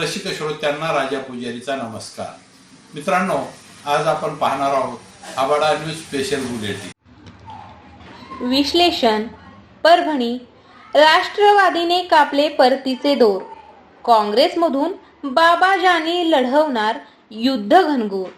रसिक श्रोत्यांना राजा पुजारीचा नमस्कार. मित्रांनो आज आपण पाहणार आहोत आबाडा न्यूज स्पेशल बुलेटिन. विश्लेषण परभणी. राष्ट्रवादीने कापले परतीचे दोर. काँग्रेसमधून बाबाजानी लढवणार युद्ध घनघोर.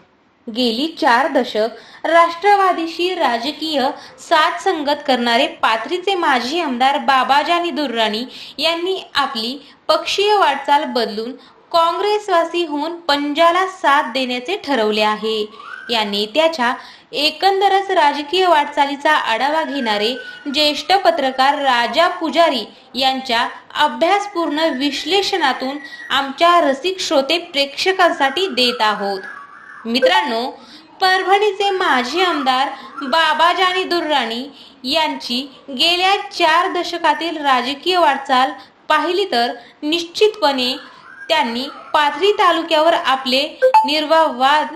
गेली चार दशक राष्ट्रवादीशी राजकीय साथ संगत करणारे पाथरीचे माजी आमदार बाबाजानी दुर्राणी यांनी आपली पक्षीय वाटचाल बदलून काँग्रेसवासी होऊन पंजाला साथ देण्याचे ठरवले आहे. या नेत्याच्या एकंदरच राजकीय वाटचालीचा आढावा घेणारे ज्येष्ठ पत्रकार राजा पुजारी यांच्या अभ्यासपूर्ण विश्लेषणातून आमच्या रसिक श्रोते प्रेक्षकांसाठी देत आहोत. मित्रांनो परभणीचे माजी आमदार बाबाजानी दुर्राणी यांची गेल्या चार दशकातील राजकीय वाटचाल पाहिली तर निश्चितपणे त्यांनी पाथरी तालुक्यावर आपले निर्वाहवाद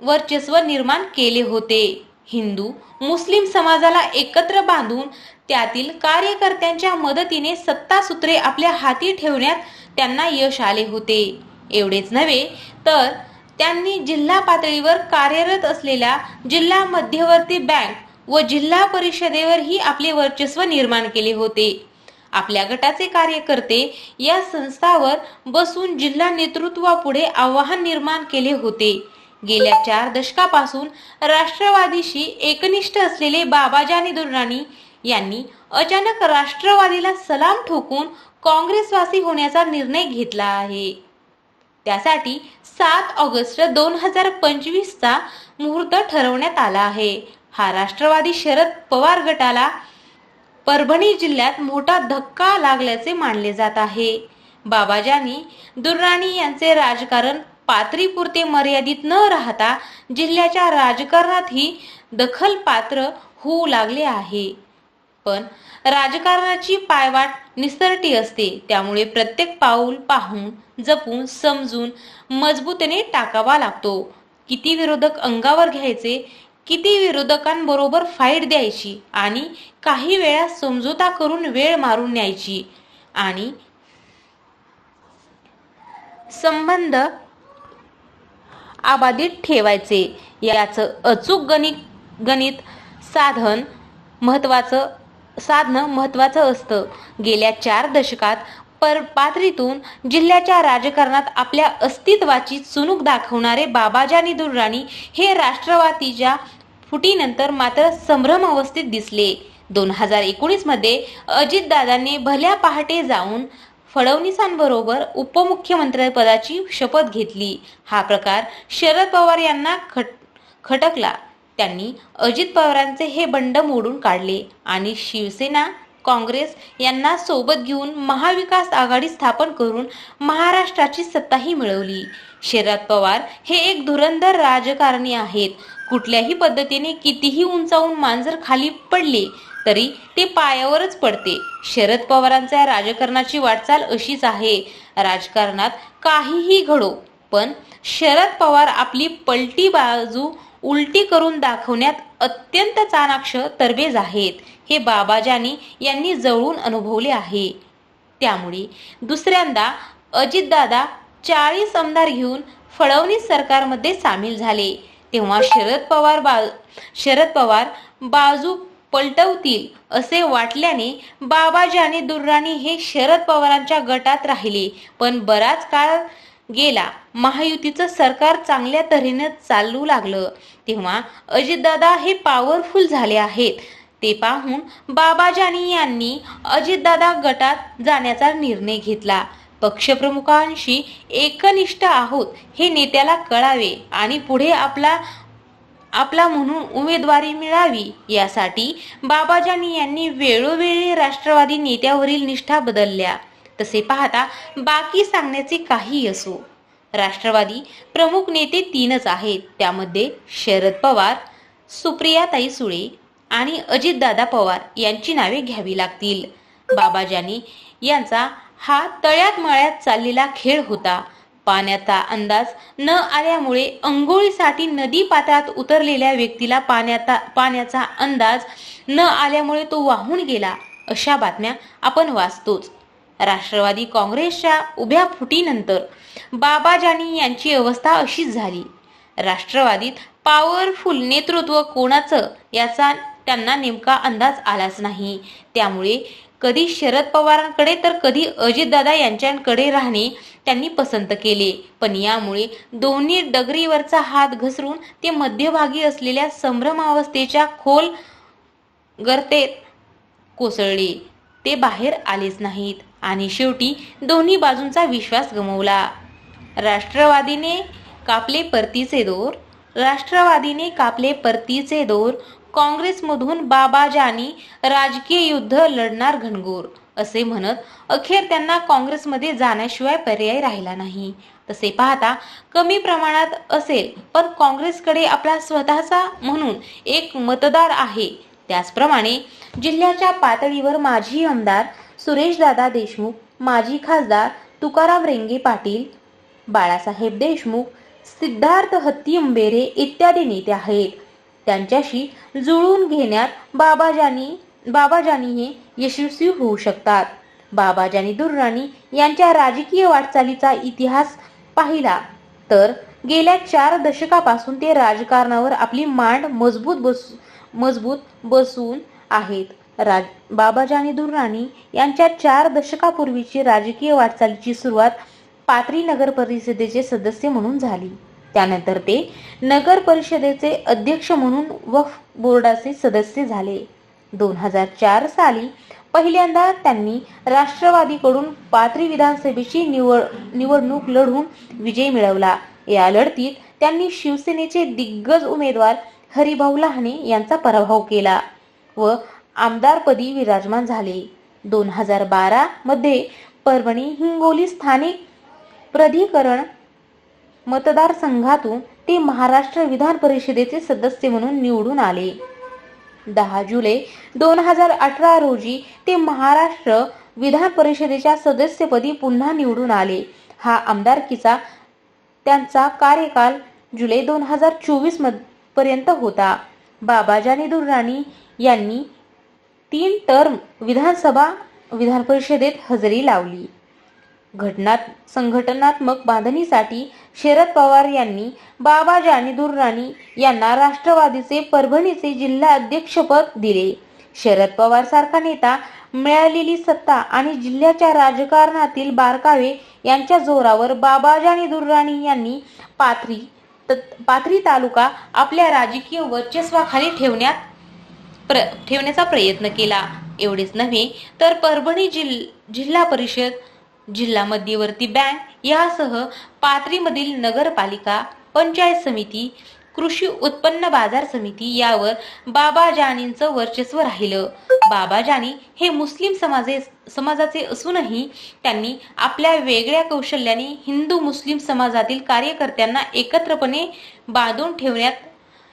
वर्चस्व निर्माण केले होते. हिंदू मुस्लिम समाजाला एकत्र बांधून त्यातील कार्यकर्त्यांच्या मदतीने सत्तासूत्रे आपल्या हाती ठेवण्यात त्यांना यश आले होते. एवढेच नव्हे तर त्यांनी जिल्हा पातळीवर कार्यरत असलेल्या जिल्हा मध्यवर्ती बँक व जिल्हा परिषदेवरही आपले वर्चस्व निर्माण केले होते. आपल्या गटाचे कार्यकर्ते या संस्थावर बसून जिल्हा नेतृत्वापुढे आव्हान निर्माण केले होते. गेल्या चार दशकापासून राष्ट्रवादीशी एकनिष्ठ असलेले बाबाजानी दुर्राणी यांनी अचानक राष्ट्रवादीला सलाम ठोकून काँग्रेसवासी होण्याचा निर्णय घेतला आहे. त्यासाठी सात ऑगस्ट दोन हजार पंचवीसचा मुहूर्त ठरवण्यात आला आहे. हा राष्ट्रवादी शरद पवार गटाला परभणी जिल्ह्यात मोठा धक्का लागल्याचे मानले जात आहे. बाबाजानी दुर्राणी यांचे राजकारण पातळीपुरते मर्यादित न राहता जिल्ह्याच्या राजकारणातही दखल पात्र होऊ लागले आहे. पण राजकारणाची पायवाट निसरटी असते त्यामुळे प्रत्येक पाऊल पाहून जपून समजून मजबूतीने टाकावा लागतो. किती विरोधक अंगावर घ्यायचे किती विरोधकांबरोबर फाईट द्यायची आणि काही वेळा समझोता करून वेळ मारून न्यायची आणि संबंध आबाधित ठेवायचे. याचं अचूक गणित गणित साधन महत्वाचं साधनं महत्वाचं असतं. गेल्या चार दशकात पर पातळीतून जिल्ह्याच्या राजकारणात आपल्या अस्तित्वाची चुणूक दाखवणारे बाबाजानी दुर्राणी हे राष्ट्रवादीच्या फुटीनंतर मात्र संभ्रम अवस्थेत दिसले. दोन हजार एकोणीसमध्ये अजितदादांनी भल्या पहाटे जाऊन फडणवीसांबरोबर उपमुख्यमंत्रीपदाची शपथ घेतली. हा प्रकार शरद पवार यांना खट खटकला. त्यांनी अजित पवारांचे हे बंड मोडून काढले आणि शिवसेना काँग्रेस यांना सोबत घेऊन महाविकास आघाडी स्थापन करून महाराष्ट्राची सत्ताही मिळवली. शरद पवार हे एक धुरंधर राजकारणी आहेत. कुठल्याही पद्धतीने कितीही उंचावून मांजर खाली पडले तरी ते पायावरच पडते. शरद पवारांच्या राजकारणाची वाटचाल अशीच आहे. राजकारणात काहीही घडो पण शरद पवार आपली पलटी बाजू उलटी करून दाखवण्यात अत्यंत चाणाक्ष तरबेज आहेत. हे बाबाजानी यांनी जवळून अनुभवले आहे. त्यामुळे दुसऱ्यांदा अजितदादा चाळीस आमदार घेऊन फडणवीस सरकारमध्ये सामील झाले. तेव्हा शरद पवार बा शरद पवार बाजू पलटवतील असे वाटल्याने बाबाजी दुर्राणी हे शरद पवारांच्या गटात राहिले. पण बराच काळ गेला महायुतीचं सरकार चांगल्या तऱ्हेने चालू लागलं. तेव्हा अजितदादा हे पॉवरफुल झाले आहेत. ते पाहून बाबाजानी यांनी अजितदादा गटात जाण्याचा निर्णय घेतला. पक्षप्रमुखांशी एकनिष्ठ आहोत हे नेत्याला कळावे आणि पुढे आपला आपला म्हणून उमेदवारी मिळावी यासाठी बाबाजानी यांनी वेळोवेळी राष्ट्रवादी नेत्यावरील निष्ठा बदलल्या. तसे पाहता बाकी सांगण्याचे काही असो. राष्ट्रवादी प्रमुख नेते तीनच आहेत. त्यामध्ये शरद पवार सुप्रियाताई सुळे आणि अजितदादा पवार यांची नावे घ्यावी लागतील. बाबाजानी यांचा हा तळ्यात मळ्यात चाललेला खेळ होता. पाण्याचा अंदाज न आल्यामुळे अंघोळीसाठी नदी पात्रात उतरलेल्या व्यक्तीला पाण्याचा पाण्याचा अंदाज न आल्यामुळे तो वाहून गेला अशा बातम्या आपण वाचतोच. राष्ट्रवादी काँग्रेसच्या उभ्या फुटीनंतर बाबाजानी यांची अवस्था अशीच झाली. राष्ट्रवादीत पॉवरफुल नेतृत्व कोणाचं याचा त्यांना नेमका अंदाज आलाच नाही. त्यामुळे कधी शरद पवारांकडे तर कधी अजितदादा यांच्याकडे राहणे त्यांनी पसंत केले. पण यामुळे दोन्ही डगरीवरचा हात घसरून ते मध्यभागी असलेल्या संभ्रमावस्थेच्या खोल गर्तेत कोसळले. ते बाहेर आलेच नाहीत आणि शेवटी दोन्ही बाजूंचा विश्वास गमवला. राष्ट्रवादीने कापले परतीचे दोर राष्ट्रवादीने कापले परतीचे दोर काँग्रेसमधून बाबा जानी राजकीय युद्ध लढणार घनघोर असे म्हणत अखेर त्यांना काँग्रेसमध्ये जाण्याशिवाय पर्याय राहिला नाही. तसे पाहता कमी प्रमाणात असेल पण काँग्रेसकडे आपला स्वतःचा म्हणून एक मतदार आहे. त्याचप्रमाणे जिल्ह्याच्या पातळीवर माजी आमदार सुरेशदादा देशमुख माजी खासदार तुकाराम रेंगे पाटील बाळासाहेब देशमुख सिद्धार्थ हत्ती अंबेरे इत्यादी नेते आहेत. त्यांच्याशी जुळून घेण्यात बाबाजानी बाबाजानी हे यशस्वी होऊ शकतात. बाबाजानी दुर्राणी यांच्या राजकीय वाटचालीचा इतिहास पाहिला. तर गेल्या चार दशकापासून ते राजकारणावर आपली मांड मजबूत बस मजबूत बसून आहेत. राज बाबाजानी दुर्राणी यांच्या चार दशकापूर्वीची राजकीय वाटचालीची सुरुवात पात्री नगर परिषदेचे सदस्य म्हणून झाली. त्यानंतर ते नगर परिषदेचे अध्यक्ष म्हणून वफ बोर्डाचे सदस्य झाले. दोन हजार चार साली पहिल्यांदा त्यांनी राष्ट्रवादीकडून पाथरी विधानसभेची निवड निवडणूक लढवून विजय मिळवला. या लढतीत त्यांनी शिवसेनेचे दिग्गज उमेदवार हरिभाऊ लहाने यांचा पराभव केला व आमदारपदी विराजमान झाले. दोन हजार बारा मध्ये परभणी हिंगोली स्थानिक प्राधिकरण मतदारसंघातून ते महाराष्ट्र विधान परिषदेचे सदस्य म्हणून निवडून आले. दहा जुलै दोन हजार अठरा रोजी ते महाराष्ट्र विधान परिषदेच्या सदस्यपदी पुन्हा निवडून आले. हा आमदारकीचा त्यांचा कार्यकाल जुलै दोन हजार चोवीसपर्यंत होता. बाबा जानेदूर राणी यांनी तीन टर्म विधानसभा विधान परिषदेत हजेरी लावली. घटनात संघटनात्मक बांधणीसाठी शरद पवार यांनी बाबा जानी दुर्राणी यांना राष्ट्रवादीचे परभणीचे जिल्हा अध्यक्षपद दिले. शरद पवार सारखा नेता मिळालेली सत्ता आणि जिल्ह्याच्या राजकारणातील बारकावे यांच्या जोरावर बाबा जानी दुर्राणी यांनी पाथरी त- पाथरी तालुका आपल्या राजकीय वर्चस्वाखाली ठेवण्यात प्र ठेवण्याचा प्रयत्न केला. एवढेच नव्हे तर परभणी जिल जिल्हा परिषद जिल्हा मध्यवर्ती बँक यासह पाथरीमधील नगरपालिका पंचायत समिती कृषी उत्पन्न बाजार समिती यावर बाबा जानींचं वर्चस्व राहिलं. बाबा जानी हे मुस्लिम समाजे समाजाचे असूनही त्यांनी आपल्या वेगळ्या कौशल्याने हिंदू मुस्लिम समाजातील कार्यकर्त्यांना एकत्रपणे बांधून ठेवण्यात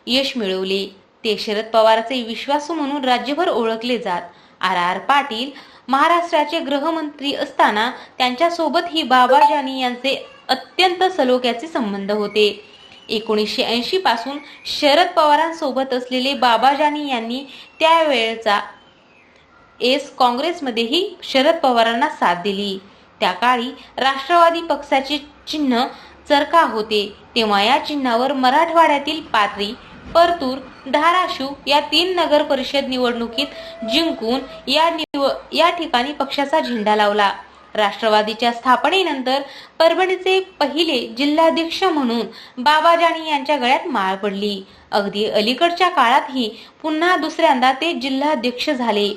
यश मिळवले. ते शरद पवारचे विश्वासू म्हणून राज्यभर ओळखले जात. आर आर पाटील महाराष्ट्राचे गृहमंत्री असताना त्यांच्यासोबत ही बाबाजानी यांचे अत्यंत सलोख्याचे संबंध होते. एकोणीसशे ऐंशी पासून शरद पवारांसोबत असलेले बाबाजानी यांनी त्यावेळेचा एस काँग्रेसमध्येही शरद पवारांना साथ दिली. त्या काळी राष्ट्रवादी पक्षाचे चिन्ह चरका होते. तेव्हा या चिन्हावर मराठवाड्यातील पाथरी परतूर धाराशिव या तीन नगर परिषद निवडणुकीत जिंकून या नेतृत्व या ठिकाणी पक्षाचा झेंडा लावला. राष्ट्रवादीच्या स्थापनेनंतर परभणीचे पहिले जिल्हाध्यक्ष म्हणून बाबाजानी यांच्या गळ्यात माळ पडली. अगदी अलीकडच्या काळातही पुन्हा दुसऱ्यांदा ते जिल्हाध्यक्ष झाले.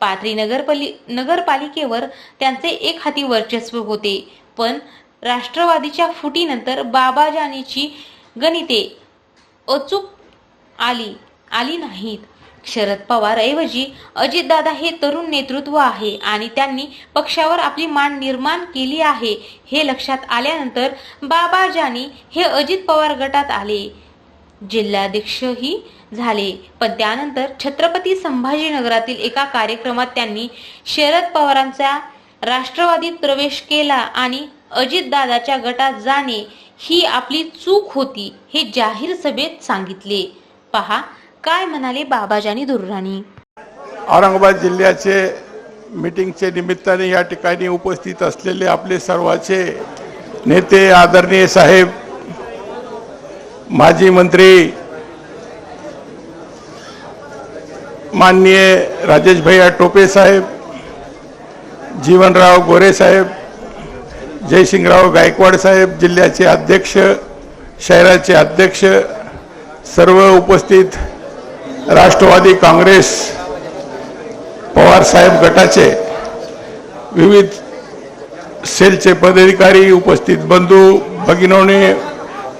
पाथरी नगरपाली नगरपालिकेवर त्यांचे एक हाती वर्चस्व होते. पण राष्ट्रवादीच्या फुटीनंतर बाबाजानीची गणिते अचूक आली आली नाहीत. शरद पवारऐवजी अजितदादा हे तरुण नेतृत्व आहे आणि त्यांनी पक्षावर आपली मान निर्माण केली आहे हे लक्षात आल्यानंतर बाबाजानी हे अजित पवार गटात आले. जिल्हाध्यक्षही झाले. पण त्यानंतर छत्रपती संभाजीनगरातील एका कार्यक्रमात त्यांनी शरद पवारांचा राष्ट्रवादीत प्रवेश केला आणि अजितदादाच्या गटात जाणे ही आपली चूक होती हे जाहीर सभेत सांगितले. पहा काय म्हणाले बाबाजानी दुर्राणी? औरंगाबाद जिल्ह्याचे मीटिंगच्या निमित्ताने या ठिकाणी उपस्थित असलेले आपले सर्वाचे नेते आदरणीय साहेब माजी मंत्री माननीय राजेश भैया टोपे साहेब जीवनराव गोरे साहेब जयसिंगराव गायकवाड साहेब जिल्ह्याचे अध्यक्ष शहराचे अध्यक्ष सर्व उपस्थित राष्ट्रवादी काँग्रेस पवारसाहेब गटाचे विविध सेलचे पदाधिकारी उपस्थित बंधू भगिनोने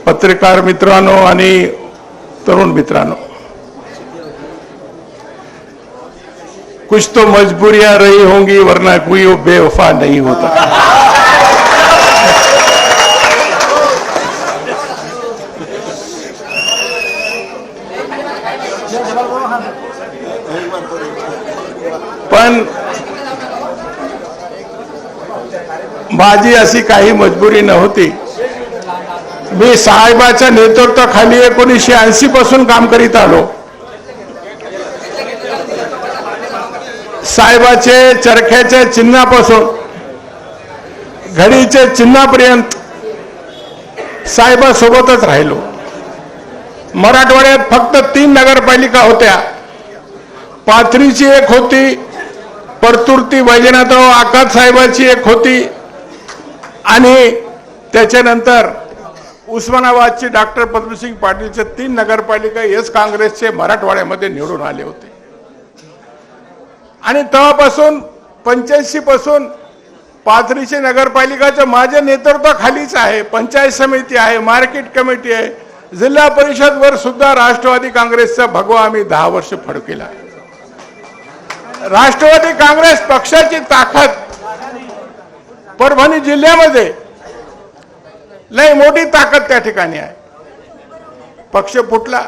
पत्रकार मित्रांनो आणि तरुण मित्रांनो. कुछ तो मजबूरियां रही होंगी वरना कोई वो बेवफा नहीं होता पण माझी अशी काही मजबुरी नव्हती. मी साहेबाच्या नेतृत्वाखाली एकोणीसशे ऐंशी पासून काम करीत आलो. साहेबाचे चरख्याच्या चिन्हापासून घडीचे चिन्हापर्यंत साहेबासोबतच राहिलो. मराठवाड्यात फक्त तीन नगरपालिका होत्या. पाथरीची एक होती परतुर्ती वैजनाथराव आकाश साहेबाची एक होती आणि त्याच्यानंतर उस्मानाबादची डॉक्टर पद्मसिंग पाटीलचे तीन नगरपालिका एस काँग्रेसचे मराठवाड्यामध्ये निवडून आले होते. आणि तेव्हापासून पंच्याऐंशी पासून पाथरीची नगरपालिकाच्या माझ्या नेतृत्वाखालीच आहे. पंचायत समिती आहे मार्केट कमिटी आहे. जिल्हा परिषद वर सुद्धा राष्ट्रवादी काँग्रेसचा भगवा आम्ही दहा वर्ष फडकेला राष्ट्रवादी काँग्रेस पक्षाची ताकद परभणी जिल्ह्यामध्ये लय मोठी ताकद त्या ठिकाणी आहे. पक्ष फुटला.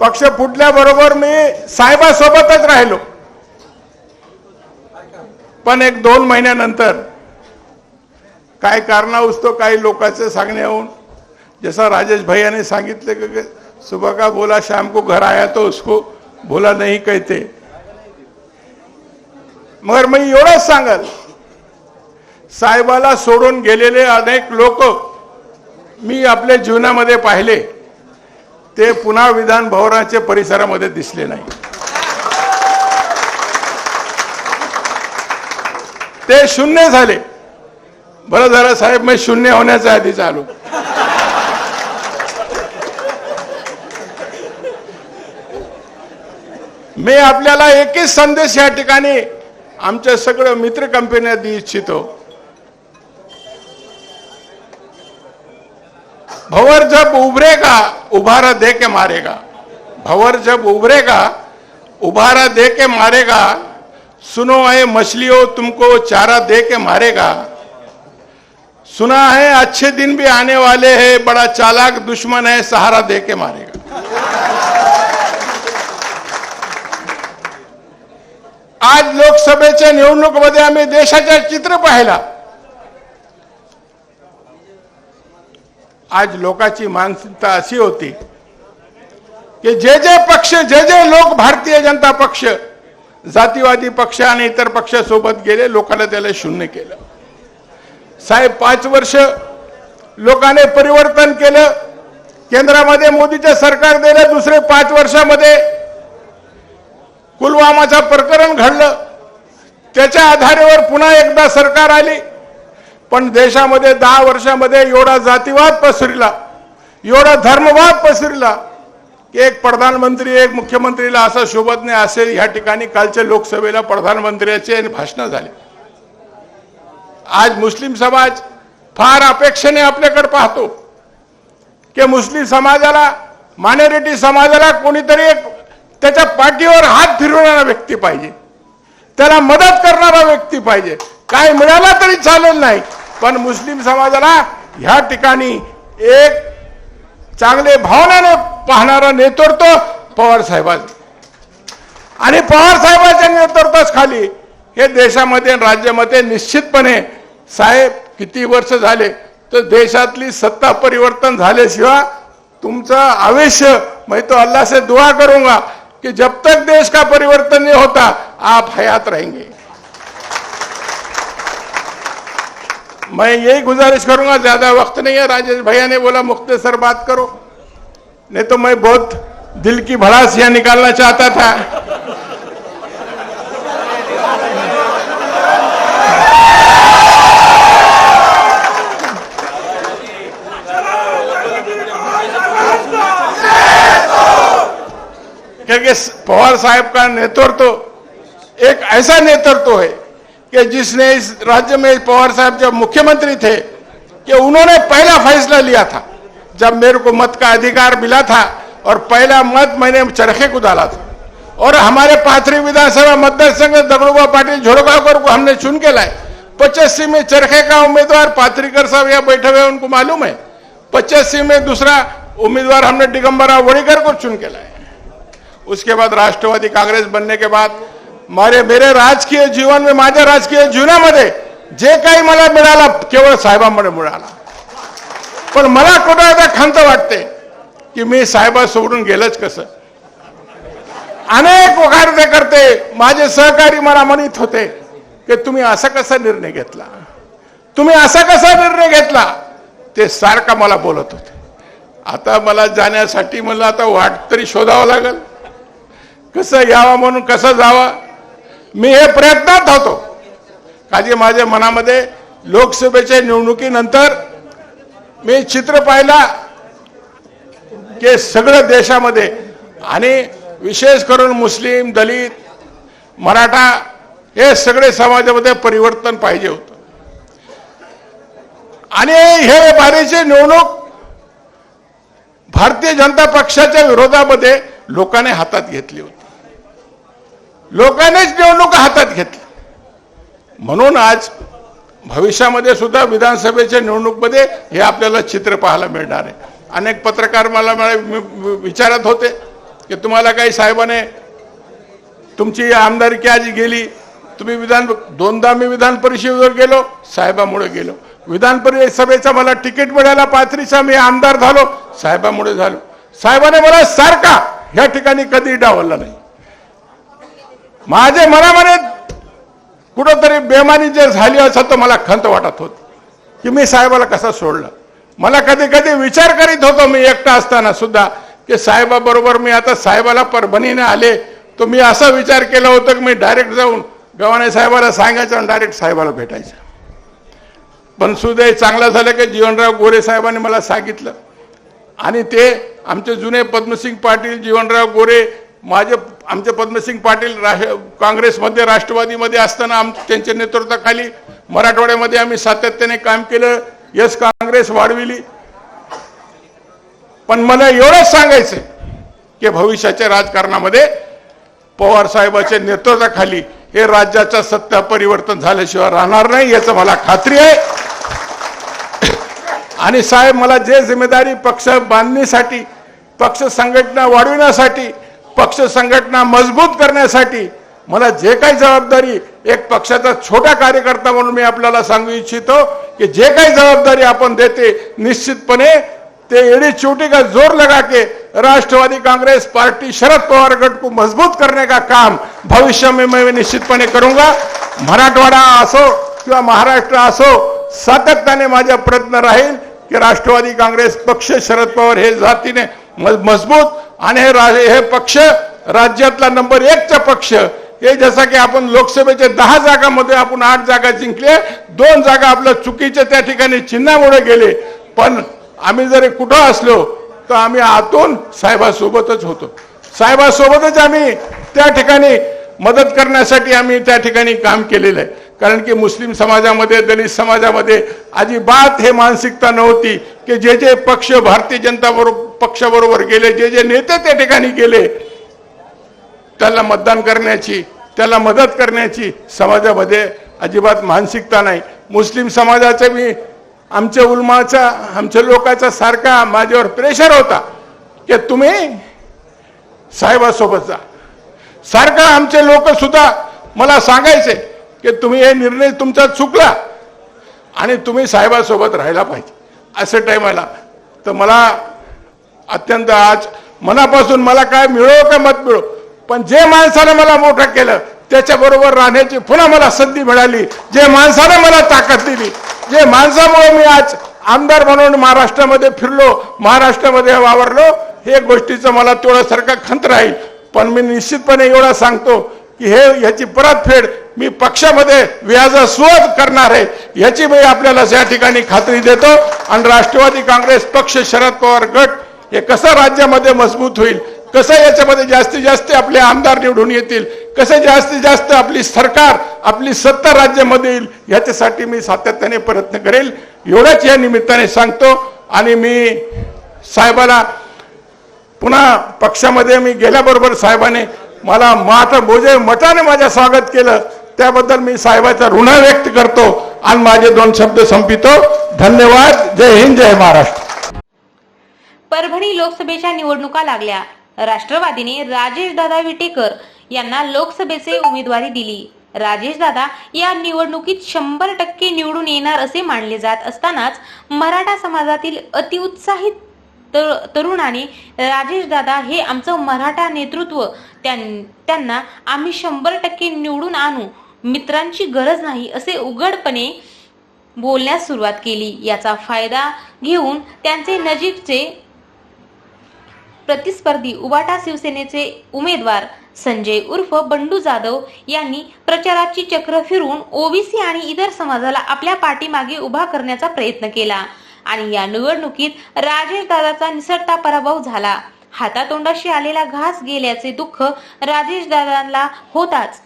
पक्ष फुटल्याबरोबर मी साहेबासोबतच राहिलो. पण एक दोन महिन्यानंतर काय कारणास्तव काही लोकांचे सांगण्याहून जसं राजेश भैया ने सांगितले की सुबह का बोला शाम को घर आया तो उसको बोला नहीं कहते. मगर मी एवढंच सांगल साहेबाला सोडून गेलेले अनेक लोक मी आपल्या जीवनामध्ये पाहिले. ते पुन्हा विधान भवनाच्या परिसरामध्ये दिसले नाही. ते शून्य झाले. बरं झालं साहेब मी शून्य होण्याच्या आधी चालू. मी आपल्याला एकच संदेश या ठिकाणी आमच्या सगळं मित्र कंपन्या देऊ इच्छितो. भंवर जब उभरेगा उभारा दे के मारेगा। भंवर जब उभरेगा उभारा दे के मारेगा सुनो है मछलियों तुमको चारा दे के मारेगा। सुना है अच्छे दिन भी आने वाले हैं बड़ा चालाक दुश्मन है सहारा दे के मारेगा। आज लोकसभेच्या निवडणुकीमध्ये आम्ही देशाचा चित्र पाहिला। आज लोकांची मानसिकता अशी होती की जे जे पक्ष जे जे लोक भारतीय जनता पक्ष जातीवादी पक्ष आणि इतर पक्षासोबत गेले लोकांना त्याला शून्य केलं. साहेब पाच वर्ष लोकांनी परिवर्तन केलं. केंद्रामध्ये मोदीचं सरकार दिलं दुसरे पाच वर्षामध्ये पुलवामाचं प्रकरण घडलं. त्याच्या आधारेवर पुन्हा एकदा सरकार आली. पण देशामध्ये दहा वर्षामध्ये एवढा जातीवाद पसरला एवढा धर्मवाद पसरला की एक प्रधानमंत्री एक मुख्यमंत्रीला असा शोभत नाही असे ह्या ठिकाणी कालच्या लोकसभेला प्रधानमंत्र्याचे भाषण झाले. आज मुस्लिम समाज फार अपेक्षेने आपल्याकडे पाहतो की मुस्लिम समाजाला मायनॉरिटी समाजाला कोणीतरी एक त्याच्या पाठीवर हात फिरवणारा व्यक्ती पाहिजे. त्याला मदत करणारा व्यक्ती पाहिजे. काय मिळाला तरी चालेल नाही. पण मुस्लिम समाजाला ह्या ठिकाणी एक चांगले भावनाने पाहणारा नेतृत्व पवार साहेबांचं आणि पवार साहेबांच्या नेतृत्वाच खाली हे देशामध्ये राज्यामध्ये निश्चितपणे साहेब किती वर्ष झाले तर देशातली सत्ता परिवर्तन झाल्याशिवाय तुमचा आवेश्य मैं तो अल्लाह से दुआ करूंगा कि जब तक देश का परिवर्तन नहीं होता आप हयात रहेंगे. मैं यही गुजारिश करूँगा, ज़्यादा वक्त नहीं है। राजेश भैया ने बोला मुख्तसर बात करो। नहीं तो मैं बहुत दिल की भड़ास यहाँ निकालना चाहता था। क्योंकि पवार साहब का नेतृत्व तो एक ऐसा नेतृत्व तो है कि जिसने इस राज्य में पवार साहब जब मुख्यमंत्री थे, कि उन्होंने पहला फैसला लिया था। जब मेरे को मत का अधिकार मिला था और पहला मत मैंने चरखे को डाला था। और हमारे पाथरी विधानसभा मतदार संघ दगड़ूबा पाटिल झोड़गावकर को हमने चुन के लाए। पचासी में चरखे का उम्मीदवार पाथरीकर साहब यहाँ बैठे हुए उनको मालूम है। पचासी में दूसरा उम्मीदवार हमने दिगंबरा वड़ीकर को चुन के लाए। उसके बाद राष्ट्रवादी कांग्रेस बनने के बाद मारे मेरे राजकीय जीवन में माझ्या राजकीय जीवनामध्ये जे काही मला मिळालं केवळ साहेबांमुळे मिळाला. पण मला कुठं आता खंत वाटते की मी साहेबा सोडून गेलंच कसं? अनेक वकारते करते. माझे सहकारी मला म्हणत होते की तुम्ही असा कसा निर्णय घेतला? तुम्ही असा कसा निर्णय घेतला? ते सारखा मला बोलत होते. आता मला जाण्यासाठी मला आता वाट तरी शोधावं लागेल. कसं यावं म्हणून कसं जावं? मी हे प्रयत्नात होतो. काजी माझ्या मनामध्ये लोकसभेच्या निवडणुकीनंतर मी चित्र पाहिला की सगळं देशामध्ये आणि विशेष करून मुस्लिम दलित मराठा हे सगळे समाजामध्ये परिवर्तन पाहिजे होतं. आणि हे बारीची निवडणूक भारतीय जनता पक्षाच्या विरोधामध्ये लोकांनी हातात घेतली होती. लोकांनीच निवडणूक हातात घेतली. म्हणून आज भविष्यामध्ये सुद्धा विधानसभेच्या निवडणूकमध्ये हे आपल्याला चित्र पाहायला मिळणार आहे. अनेक पत्रकार मला मला विचारत होते की तुम्हाला काही साहेबाने तुमची आमदारकी आज गेली तुम्ही विधान दोनदा मी विधान परिषदेवर गेलो साहेबामुळे गेलो. विधान परिषदेचा मला तिकीट मिळाला पाथरीचा मी आमदार झालो साहेबामुळे झालो. साहेबाने मला सारखा ह्या ठिकाणी कधी डावलला नाही. माझे मनामध्ये कुठंतरी बेमानी जे झाली असं तर मला खंत वाटत होती. की मी साहेबाला कसं सोडलं? मला कधी कधी विचार करीत होतो मी एकटा असताना सुद्धा की साहेबाबरोबर मी आता साहेबाला परभणीने आले. तर मी असा विचार केला होता की मी डायरेक्ट जाऊन गव्हाणे साहेबाला सांगायचं आणि डायरेक्ट साहेबाला भेटायचं. पण सुदैव चांगलं झालं की जीवनराव गोरे साहेबांनी मला सांगितलं. आणि ते आमचे जुने पद्मसिंग पाटील जीवनराव गोरे माझे आमचे पद्मसिंग पाटील राष्ट्र काँग्रेसमध्ये राष्ट्रवादीमध्ये असताना आम त्यांच्या नेतृत्वाखाली मराठवाड्यामध्ये आम्ही सातत्याने काम केलं. यस काँग्रेस वाढविली. पण मला एवढंच सांगायचं की भविष्याच्या राजकारणामध्ये पवार साहेबाच्या नेतृत्वाखाली हे राज्याचा सत्ता परिवर्तन झाल्याशिवाय राहणार नाही याचं मला खात्री आहे. आणि साहेब मला जे जिम्मेदारी पक्ष बांधणीसाठी पक्ष संघटना वाढविण्यासाठी पक्ष संघटना मजबूत करण्यासाठी मला जे काही जबाबदारी एक पक्षाचा छोटा कार्यकर्ता म्हणून मी आपल्याला सांगू इच्छितो की जे काही जबाबदारी आपण देते निश्चितपणे ते एड़ी चोटी का जोर लगा के राष्ट्रवादी कांग्रेस पार्टी शरद पवार गट को मजबूत करने का काम भविष्य में मैं निश्चितपणे करूंगा. मराठवाडा असो किंवा महाराष्ट्र असो सातत्याने माझा प्रयत्न राहील की राष्ट्रवादी काँग्रेस पक्ष शरद पवार हे जातीने म- मजबूत आणि हे रा- हे पक्ष राज्यातला नंबर एकचा पक्ष. हे जसं की आपण लोकसभेच्या दहा जागामध्ये आपण आठ जागा जिंकले दोन जागा आपल्या चुकीच्या त्या ठिकाणी चिन्हामुळे गेले. पण आम्ही जरी कुठं असलो तर आम्ही आतून साहेबासोबतच होतो. साहेबासोबतच आम्ही त्या ठिकाणी मदत करण्यासाठी आम्ही त्या ठिकाणी काम केलेलं आहे. कारण की मुस्लिम समाजामध्ये दलित समाजामध्ये अजिबात हे मानसिकता नव्हती की जे जे पक्ष भारतीय जनता बरोबर पक्षाबरोबर गेले जे जे नेते त्या ठिकाणी गेले त्याला मतदान करण्याची त्याला मदत करण्याची समाजामध्ये अजिबात मानसिकता नाही. मुस्लिम समाजाचे मी आमच्या उलमाचा आमच्या लोकाचा सारखा माझ्यावर प्रेशर होता की तुम्ही साहेबासोबत जा. सारखा आमचे लोक सुद्धा मला सांगायचे की तुम्ही हे निर्णय तुमचा चुकला आणि तुम्ही साहेबासोबत राहायला पाहिजे. असं टाईमाला तर मला अत्यंत आज मनापासून मला काय मिळो का मत मिळो पण जे माणसानं मला मोठं केलं त्याच्याबरोबर राहण्याची पुन्हा मला संधी मिळाली. जे माणसानं मला ताकद दिली जे माणसामुळे मी आज आमदार म्हणून महाराष्ट्रामध्ये फिरलो महाराष्ट्रामध्ये वावरलो हे गोष्टीचं मला तेवढ्यासारखा खंत राहील. पण मी निश्चितपणे एवढा सांगतो की हे याची परतफेड मी पक्षामध्ये व्याज करणार आहे. याची मी आपल्याला या ठिकाणी खात्री देतो. आणि राष्ट्रवादी काँग्रेस पक्ष शरद पवार गट हे कसं राज्यामध्ये मजबूत होईल? कसं याच्यामध्ये जास्तीत जास्त आपले आमदार निवडून येतील? कसं जास्तीत जास्त आपली सरकार आपली सत्ता राज्यामध्ये येईल? याच्यासाठी मी सातत्याने प्रयत्न करेल. एवढंच या निमित्ताने सांगतो. आणि मी साहेबाला पुन्हा पक्षामध्ये मी गेल्याबरोबर साहेबाने मला मात बोजे मठाने माझ्या स्वागत केलं. त्याबद्दल मी साहेबाचा ऋण व्यक्त करतो आणि माझे दोन शब्द संपितो. धन्यवाद. जय हिंद जय महाराष्ट्र. परभणी लोकसभेच्या निवडणुका लागल्या. राष्ट्रवादीने राजेश दादा विटेकर यांना लोकसभेचे उमेदवारी दिली. राजेश दादा या निवडणुकीत शंभर टक्के निवडून येणार असे मानले जात असतानाच मराठा समाजातील अतिउत्साहित तर- तरुणाने राजेशदादा हे आमचं मराठा नेतृत्व त्यां- त्यांना आम्ही शंभर टक्के निवडून आणू मित्रांची गरज नाही असे उघडपणे बोलण्यास सुरुवात केली. याचा फायदा घेऊन त्यांचे नजीकचे प्रतिस्पर्धी उबाटा शिवसेनेचे उमेदवार संजय उर्फ बंडू जाधव यांनी प्रचाराची चक्र फिरून ओबीसी आणि इतर समाजाला आपल्या पाठीमागे उभा करण्याचा प्रयत्न केला. आणि या निवडणुकीत राजेश दादाचा निसटता पराभव झाला. हातातोंडाशी आलेला घास गेल्याचे दुःख राजेश दादांना होताच.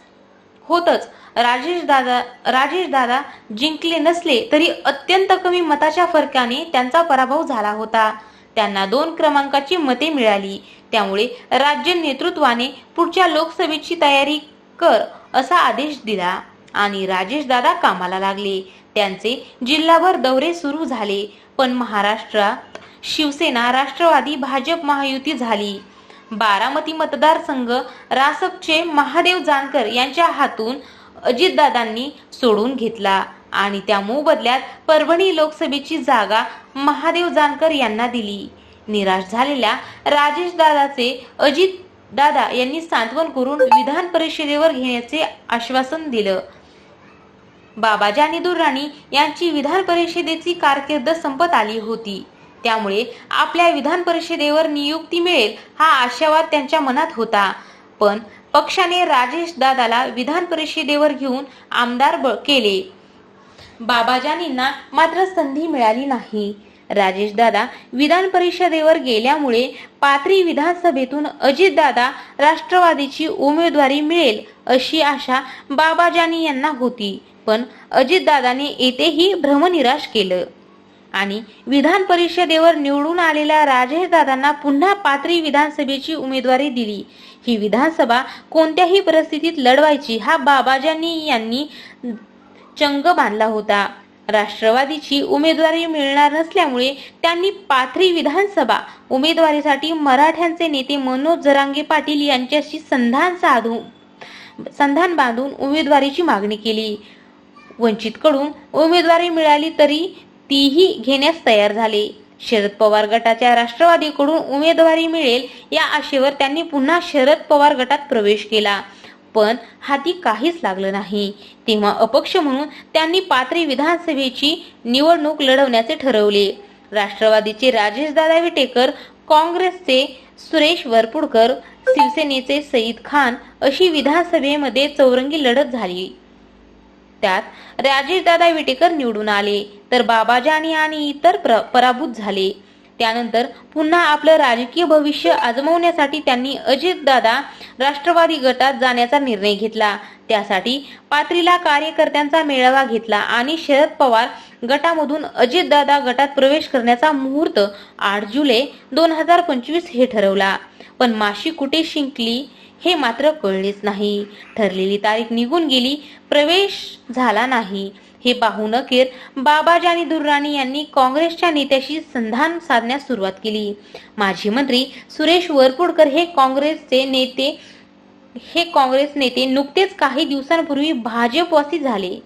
होतच. राजेश दादा राजेश दादा जिंकले नसले तरी अत्यंत कमी मताच्या फरकाने त्यांचा पराभव झाला होता. त्यांना दोन क्रमांकाची मते मिळाली. त्यामुळे राज्य नेतृत्वाने पुढच्या लोकसभेची तयारी कर असा आदेश दिला आणि राजेश दादा कामाला लागले. त्यांचे जिल्हाभर दौरे सुरू झाले. पण महाराष्ट्रात शिवसेना राष्ट्रवादी भाजप महायुती झाली. बारामती मतदारसंघ रासपचे महादेव जानकर यांच्या हातून अजितदादांनी सोडून घेतला आणि त्या मोबदल्यात परभणी लोकसभेची जागा महादेव जानकर यांना दिली. निराश झालेल्या राजेश दादाचे अजित दादा यांनी सांत्वन करून विधान परिषदेवर घेण्याचे आश्वासन दिलं. बाबाजानी दुर्राणी यांची विधान परिषदेची कारकीर्द संपत आली होती. त्यामुळे आपल्या विधान परिषदेवर नियुक्ती मिळेल हा आशावाद त्यांच्या मनात होता. पण पक्षाने राजेश दादाला विधान परिषदेवर घेऊन आमदार ब- केले. बाबाजानींना मात्र संधी मिळाली नाही. राजेश दादा विधान परिषदेवर गेल्यामुळे पाथरी विधानसभेतून अजितदादा राष्ट्रवादीची उमेदवारी मिळेल अशी आशा बाबाजानी यांना होती. पण अजितदादाने येथेही भ्रमनिराश केलं. आणि विधान परिषदेवर निवडून आलेल्या राजेशदादांना पुन्हा पाथरी विधानसभेची उमेदवारी दिली. ही विधानसभा कोणत्याही परिस्थितीत लढवायची हा बाबाजानी यांनी चंग बांधला होता. राष्ट्रवादीची उमेदवारी मिळणार नसल्यामुळे त्यांनी पाथरी विधानसभा उमेदवारीसाठी मराठ्यांचे नेते मनोज जरांगे पाटील यांच्याशी संधान साधून संधान बांधून उमेदवारीची मागणी केली. वंचितकडून उमेदवारी मिळाली तरी तीही घेण्यास तयार झाले. शरद पवार गटाच्या राष्ट्रवादीकडून उमेदवारी मिळेल या आशेवर त्यांनी पुन्हा शरद पवार गटात प्रवेश केला. पण हाती काहीच लागलं नाही. तेव्हा अपक्ष म्हणून त्यांनी पात्री विधानसभेची निवडणूक लढवण्याचे ठरवले. राष्ट्रवादीचे राजेशदादा विटेकर काँग्रेसचे सुरेश वरपुडकर शिवसेनेचे सईद खान अशी विधानसभेमध्ये चौरंगी लढत झाली. त्यात राजेशदादा विटेकर निवडून आले. तर बाबाजानी आणि इतर प्र- पराभूत झाले. त्यानंतर पुन्हा आपलं राजकीय भविष्य आजमवण्यासाठी त्यांनी अजितदादा राष्ट्रवादी गटात जाण्याचा निर्णय घेतला. त्यासाठी पात्रीला कार्यकर्त्यांचा मेळावा घेतला आणि शरद पवार गटामधून अजितदादा गटात प्रवेश करण्याचा मुहूर्त आठ जुलै दोन हजार पंचवीस हे ठरवला. पण माशी कुठे शिंकली हे मात्र कळलेच नाही. ठरलेली तारीख निघून गेली प्रवेश झाला नाही. हे पाहून अखेर बाबाजानी दुर्राणी यांनी काँग्रेसच्या नेत्याशी संधान साधण्यास सुरुवात केली. माजी मंत्री सुरेश वरपुडकर हे काँग्रेसचे नेते हे काँग्रेस नेते नुकतेच काही दिवसांपूर्वी भाजपवासी झाले.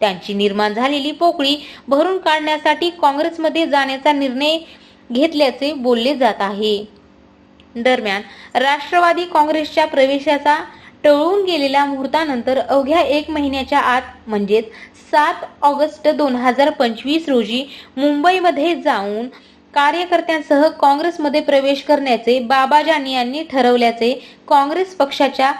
त्यांची निर्माण झालेली पोकळी भरून काढण्यासाठी काँग्रेसमध्ये जाण्याचा निर्णय घेतल्याचे बोलले जात आहे. दरम्यान राष्ट्रवादी काँग्रेसच्या प्रवेशाचा टळून गेलेल्या मुहूर्तानंतर अवघ्या एक महिन्याच्या आत म्हणजेच सात ऑगस्ट दोन हजार पंचवीस रोजी मुंबईमध्ये जाऊन कार्यकर्त्यांसह काँग्रेसमध्ये प्रवेश करण्याचे बाबाजानी यांनी ठरवल्याचे काँग्रेस पक्षाच्या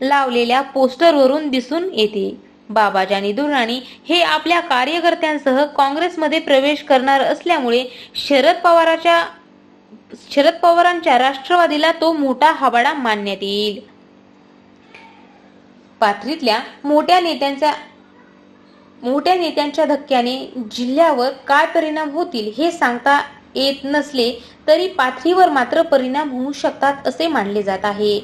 लावलेल्या पोस्टरवरून दिसून येते. बाबाजानी दुर्राणी हे आपल्या कार्यकर्त्यांसह काँग्रेसमध्ये प्रवेश करणार असल्यामुळे शरद पवाराच्या शरद पवारांच्या राष्ट्रवादीला तो मोठा हवाडा मानण्यात येईल. पाथरीतल्या मोठ्या नेत्यांच्या मोठ्या नेत्यांच्या धक्क्याने जिल्ह्यावर काय परिणाम होतील हे सांगता येत नसले तरी पाथरीवर मात्र परिणाम होऊ शकतात असे मानले जात आहे.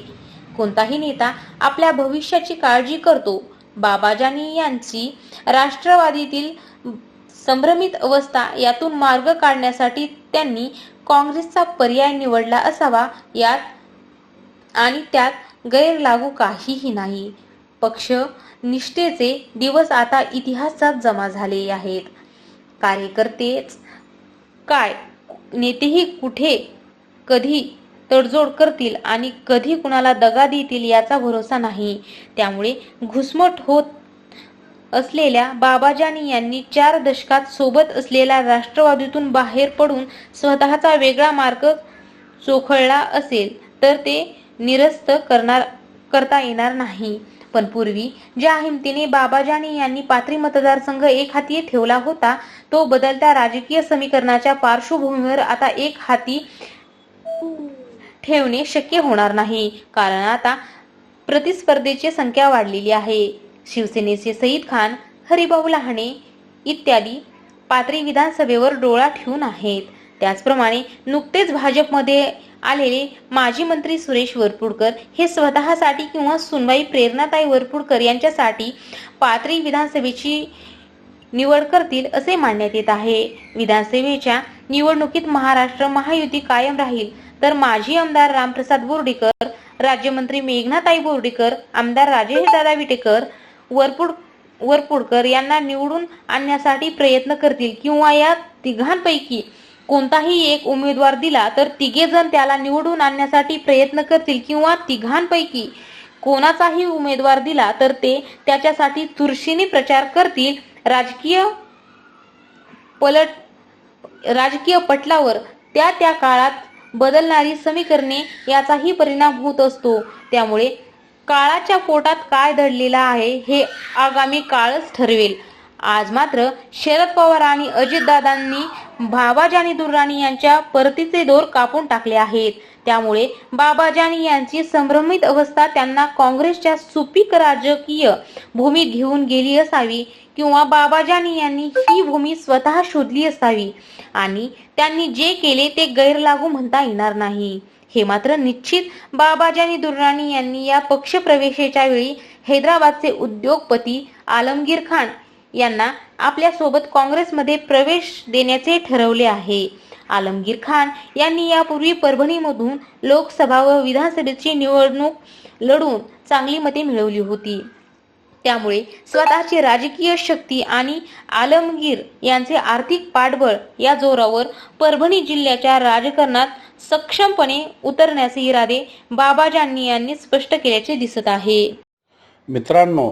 कोणताही नेता आपल्या भविष्याची काळजी करतो. बाबाजानी यांची राष्ट्रवादीतील संभ्रमित अवस्था यातून मार्ग काढण्यासाठी त्यांनी काँग्रेसचा पर्याय निवडला असावा यात आणि त्यात गैरलागू काहीही नाही. पक्ष निष्ठेचे दिवस आता इतिहासात जमा झाले आहेत. कार्यकर्तेच काय? नेतेही कुठे? कधी तडजोड करतील आणि कधी कुणाला दगा देतील याचा भरोसा नाही. त्यामुळे घुसमट होत असलेल्या बाबाजानी यांनी चार दशकात सोबत असलेल्या राष्ट्रवादीतून बाहेर पडून स्वतःचा वेगळा मार्ग चोखळला असेल तर ते निरस्त करणार करता येणार नाही. पण पूर्वी ज्या हिमतीने बाबाजानी यांनी पाथरी मतदारसंघ एक हाती ठेवला होता तो बदलत्या राजकीय समीकरणाच्या पार्श्वभूमीवर आता एक हाती ठेवणे शक्य होणार नाही. कारण आता प्रतिस्पर्धेची संख्या वाढलेली आहे. शिवसेनेचे सईद खान हरिभाऊ लहाणे इत्यादी पाथरी विधानसभेवर डोळा ठेवून आहेत. त्याचप्रमाणे नुकतेच भाजपमध्ये आलेले माजी मंत्री सुरेश वरपुडकर हे स्वतःसाठी किंवा सुनवाई प्रेरणाताई वरपुडकर यांच्यासाठी पाथरी विधानसभेची निवड करतील असे मानण्यात येत आहे. विधानसभेच्या निवडणुकीत महाराष्ट्र महायुती कायम राहील तर माजी आमदार रामप्रसाद बोर्डीकर राज्यमंत्री मेघनाताई बोर्डीकर आमदार राजेश दादा विटेकर वरपुड वरपुडकर यांना निवडून आणण्यासाठी प्रयत्न करतील किंवा या तिघांपैकी कोणताही एक उमेदवार दिला तर तिघे जण त्याला निवडून आणण्यासाठी प्रयत्न करतील किंवा तिघांपैकी कोणाचाही उमेदवार दिला तर ते त्याच्यासाठी चुरशीने प्रचार करतील. राजकीय पलट राजकीय पटलावर त्या त्या काळात बदलणारी समीकरणे याचाही परिणाम होत असतो. त्यामुळे काळाच्या पोटात काय दडलेला आहे हे आगामी काळच ठरवेल. आज मात्र शरद पवार आणि अजितदादांनी बाबाजानी दुर्राणी यांच्या परतीचे दोर कापून टाकले आहेत. त्यामुळे बाबाजानी यांची संभ्रमित अवस्था त्यांना काँग्रेसच्या सुपीक राजकीय भूमीत घेऊन गेली असावी किंवा बाबाजानी यांनी ही भूमी स्वतः शोधली असावी आणि त्यांनी जे केले ते गैरलागू म्हणता येणार नाही. हे मात्र निश्चित बाबाजानी दुर्राणी यांनी या पक्षप्रवेशाच्या वेळी हैदराबादचे उद्योगपती आलमगीर खान यांना आपल्यासोबत काँग्रेसमध्ये प्रवेश देण्याचे ठरवले आहे. आलमगीर खान यांनी यापूर्वी परभणीमधून लोकसभा व विधानसभेची निवडणूक लढून चांगली मते मिळवली होती. त्यामुळे स्वतःची राजकीय शक्ती आणि आलमगीर यांचे आर्थिक पाठबळ या जोरावर परभणी जिल्ह्याच्या राजकारणात सक्षमपणे उतरण्याचे इरादे बाबाजानी यांनी स्पष्ट केल्याचे दिसत आहे. मित्रांनो